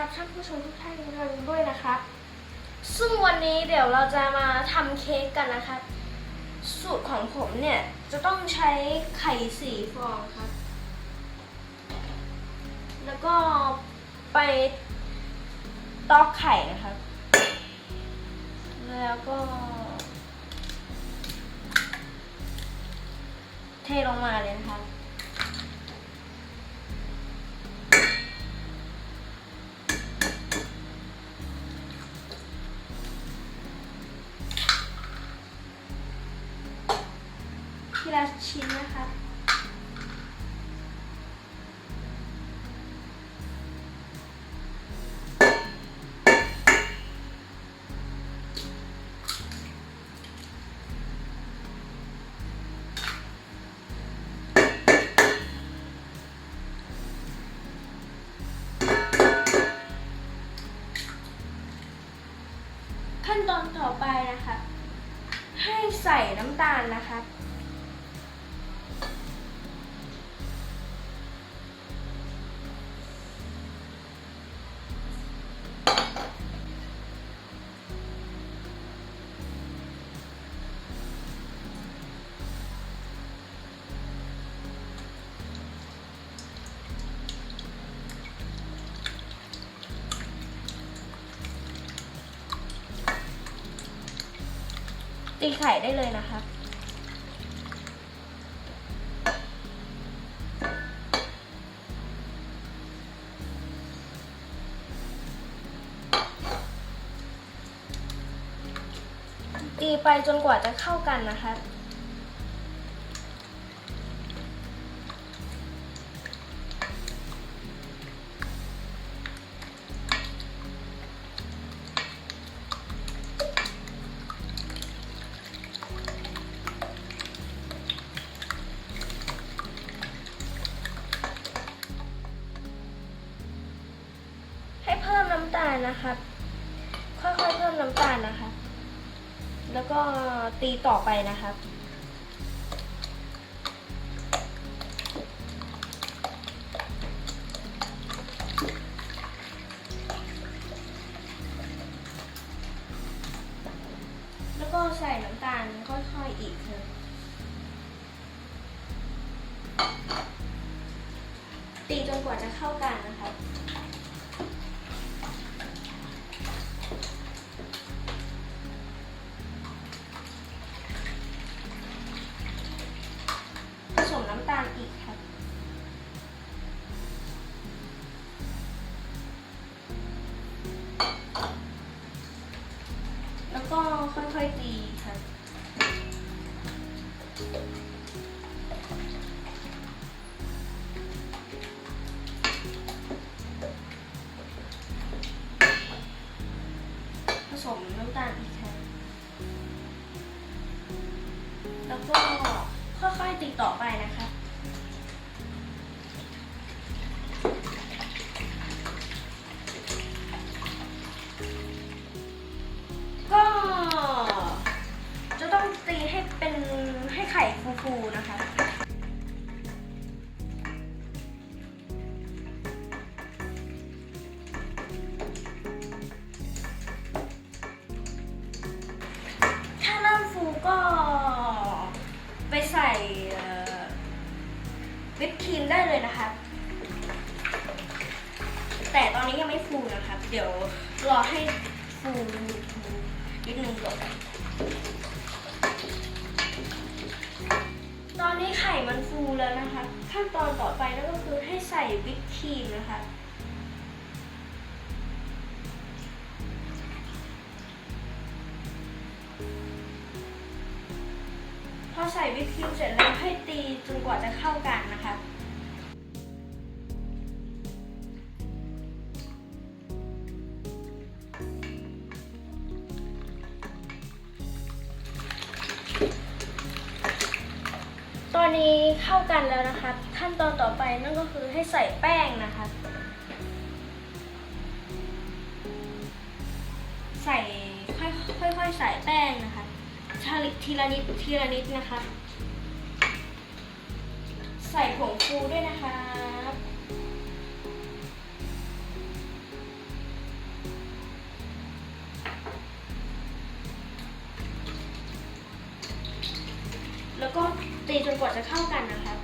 ครับท่านผู้ชมทุกท่านทด้วยนะครับ ซึ่งวันนี้เดี๋ยวเราจะมาทำเค้กกันนะครับสูตรของผมเนี่ยจะต้องใช้ไข่สี่ฟองครับ แล้วก็ไปตอกไข่นะครับ แล้วก็ เทลงมาเลยนะครับ ละชิ้นนะคะขั้นตอนต่อไปนะคะ ให้ใส่น้ำตาลนะคะ ตีไข่ได้เลยนะคะ ตีไปจนกว่าจะเข้ากันนะคะ น้ำตาลนะครับ ค่อยๆเพิ่มน้ำตาลนะคะ แล้วก็ตีต่อไปนะครับแล้วก็ใส่น้ำตาลค่อยๆอีกเลยตีจนกว่าจะเข้ากันนะคะำตาลอีกแล้วก็ค่อยๆติดต่อไปนะคะ วิปครีมได้เลยนะคะ แต่ตอนนี้ยังไม่ฟูนะคะเดี๋ยวรอให้ฟูนิดนึงก่อนตอนนี้ไข่มันฟูแล้วนะคะ ขั้นตอนต่อไปนั่นก็คือให้ใส่วิปครีมนะคะพอใส่วิปครีมเสร็จแล้วให้ตีจนกว่าจะเข้ากัน นะคะตอนนี้เข้ากันแล้วนะคะขั้นตอนต่อไปนั่นก็คือให้ใส่แป้งนะคะ ใส่ค่อยค่อยๆใส่แป้งนะคะชาลิทีละนิดทีละนิดนะคะ ใส่ผงฟูด้วยนะคะ ตีจนกว่าจะเข้ากันนะครับ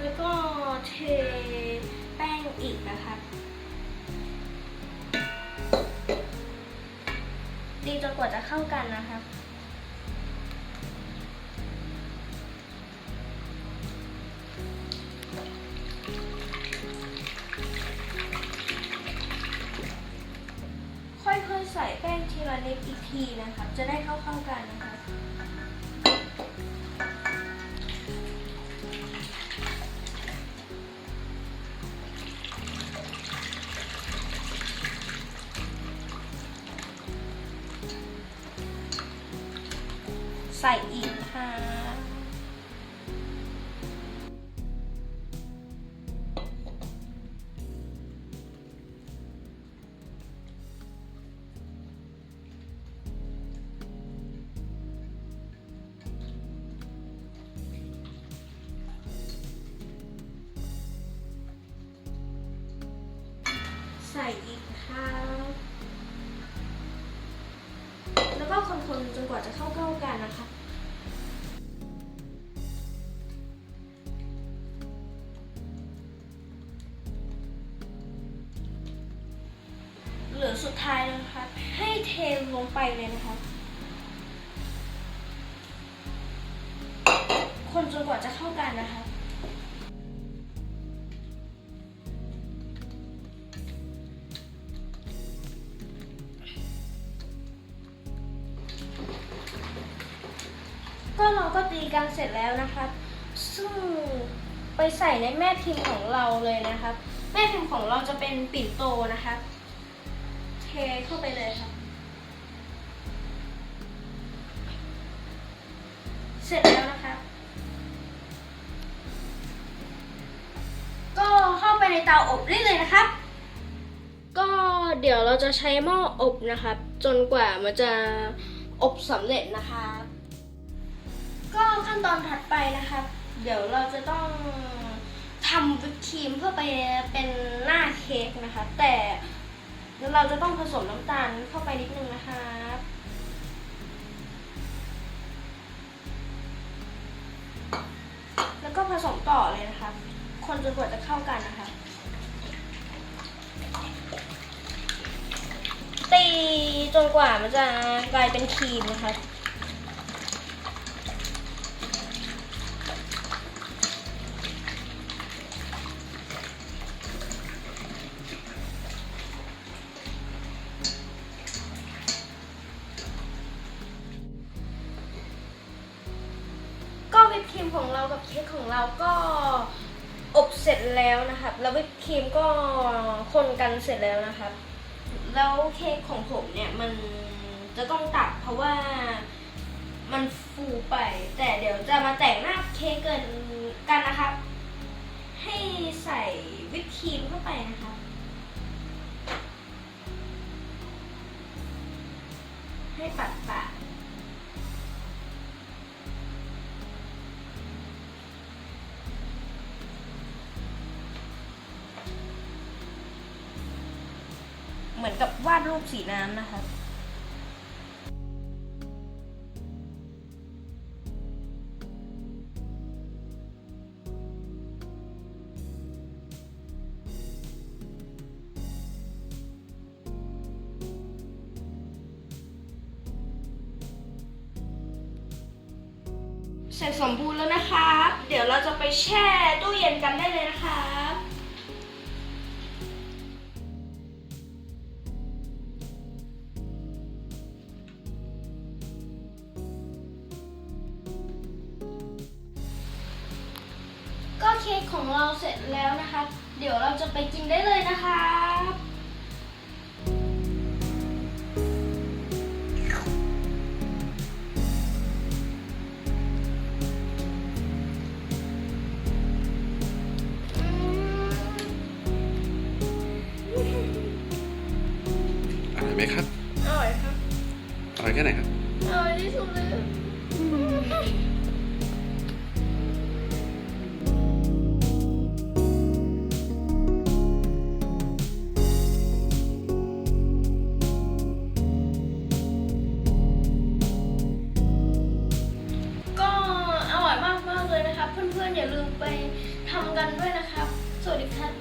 แล้วก็เทแป้งอีกนะครับตีจนกว่าจะเข้ากันนะครั ป้งทีละนิดอีกทีนะครับจะได้เข้าๆกันนะคะใส่อีกค่ะ ใส่อีกค่ะแล้วก็คนๆจนกว่าจะเข้าเข้ากันนะคะเหลือสุดท้ายนะคะ ให้เทลงไปเลยนะคะ คนจนกว่าจะเข้ากันนะคะ ก็เราก็ตีกันเสร็จแล้วนะคะ ซึ่งไปใส่ในแม่พิมพ์ของเราเลยนะครับ แม่พิมพ์ของเราจะเป็นปิ่นโตนะคะเทเข้าไปเลยครับ เสร็จแล้วนะคะ ก็เข้าไปในเตาอบได้เลยนะครับ ก็เดี๋ยวเราจะใช้หม้ออบนะครับ จนกว่ามันจะอบสำเร็จนะคะ ขั้นตอนถัดไปนะครับ เดี๋ยวเราจะต้องทำวิปครีมเพื่อไปเป็นหน้าเค้กนะคะ แต่เราจะต้องผสมน้ำตาลเข้าไปนิดนึงนะคะแล้วก็ผสมต่อเลยนะคะคนจนกว่าจะเข้ากันนะคะ ตีจนกว่ามันจะกลายเป็นครีมนะคะ วิปครีมของเรากับเค้กของเราก็อบเสร็จแล้วนะครับ แล้ววิปครีมก็คนกันเสร็จแล้วนะครับ แล้วเค้กของผมเนี่ยมันจะต้องตัดเพราะว่ามันฟูไป แต่เดี๋ยวจะมาแต่งหน้าเค้กเกินกันนะครับ ให้ใส่วิปครีมเข้าไปนะครับ เหมือนกับวาดรูปสีน้ำนะคะเสร็จสมบูรณ์แล้วนะครับเดี๋ยวเราจะไปแช่ตู้เย็นกันได้เลยนะครั ค้กของเราเสร็จแล้วนะครับเดี๋ยวเราจะไปกินได้เลยนะครับอืมอร่อยไหมครับ อร่อยครับ อร่อยแค่ไหนครับ อร่อยที่สุดเลย ไปทำกันด้วยนะครับ สวัสดีครับ